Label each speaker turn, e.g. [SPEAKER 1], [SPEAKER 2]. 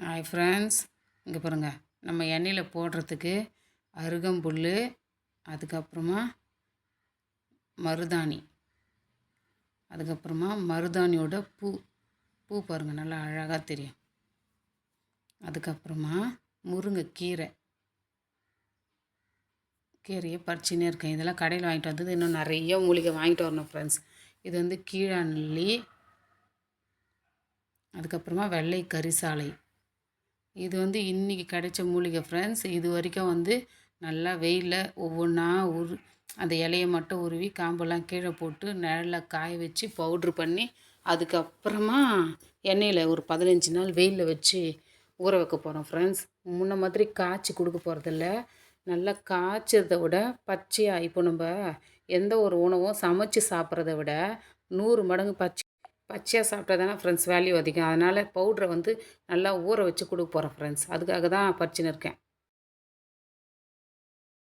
[SPEAKER 1] Hi friends இங்கே பாருங்கள் நம்ம எண்ணெயில் போடுறதுக்கு அருகம்புல் அதுக்கப்புறமா மருதாணி. அதுக்கப்புறமா மருதாணியோட பூ. பூ பாருங்கள் நல்லா அழகாக தெரியும். அதுக்கப்புறமா முருங்கைக்கீரை. கீரையை பறிச்சுன்னே இருக்கேன். இதெல்லாம் கடையில் வாங்கிட்டு வந்தது. இன்னும் நிறைய மூலிகை வாங்கிட்டு வரணும் ஃப்ரெண்ட்ஸ் இது வந்து கீழாநெல்லி. அதுக்கப்புறமா வெள்ளை கரிசாலை. இது வந்து இன்றைக்கி கிடைச்ச மூலிகை ஃப்ரெண்ட்ஸ் இது வரைக்கும் வந்து நல்லா வெயிலில் ஒவ்வொன்றா உரு அந்த இலையை மட்டும் உருவி காம்பெல்லாம் கீழே போட்டு நிழலில் காய வச்சு பவுட்ரு பண்ணி அதுக்கப்புறமா எண்ணெயில் ஒரு பதினஞ்சு நாள் வெயிலில் வச்சு ஊற வைக்க போகிறோம் ஃப்ரெண்ட்ஸ் முன்ன மாதிரி காய்ச்சி கொடுக்க போகிறதில்ல நல்லா காய்ச்சதை விட பச்சையாக இப்போ நம்ம எந்த ஒரு உணவும் சமைச்சு சாப்பிட்றத விட நூறு மடங்கு பச்சை பச்சையாக சாப்பிட்டா தானே ஃப்ரெண்ட்ஸ் வேல்யூ அதிகம். அதனால் பவுட்ரை வந்து நல்லா ஊற வச்சு கொடுக்க போகிறேன் ஃப்ரெண்ட்ஸ் அதுக்காக தான் பறிச்சுன்னு இருக்கேன்.